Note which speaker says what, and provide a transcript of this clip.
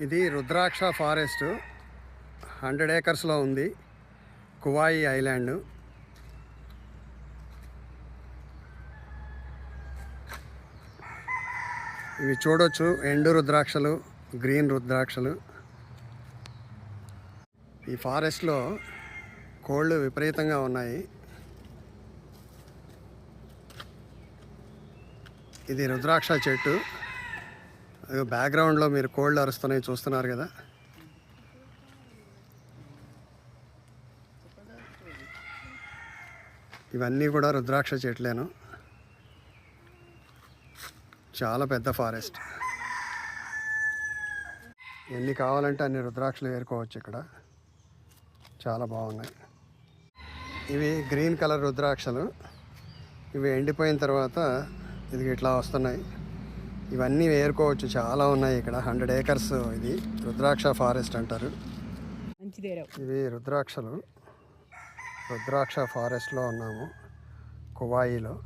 Speaker 1: ఇది రుద్రాక్ష forest. Hundred ఏకర్స్లో ఉంది. కువాయి ఐలాండ్. ఇవి చూడొచ్చు. ఎండు రుద్రాక్షలు గ్రీన్ రుద్రాక్షలు. ఈ ఫారెస్ట్లో కోళ్ళు విపరీతంగా ఉన్నాయి. ఇది రుద్రాక్ష చెట్టు. బ్యాక్గ్రౌండ్లో మీరు కోళ్ళు అరుస్తున్నాయి చూస్తున్నారు కదా. ఇవన్నీ కూడా రుద్రాక్ష చెట్లేను. చాలా పెద్ద ఫారెస్ట్ ఎన్ని కావాలంటే అన్ని రుద్రాక్షలు ఏరుకోవచ్చు ఇక్కడ. చాలా బాగున్నాయి. ఇవి గ్రీన్ కలర్ రుద్రాక్షలు. ఇవి ఎండిపోయిన తర్వాత ఇది ఇట్లా వస్తున్నాయి. ఇవన్నీ ఏరుకోవచ్చు చాలా ఉన్నాయి ఇక్కడ. హండ్రెడ్ ఏకర్స్ ఇది. రుద్రాక్ష ఫారెస్ట్ అంటారు. ఇవి రుద్రాక్షలు. రుద్రాక్ష ఫారెస్ట్లో ఉన్నాము. కువాయిలో.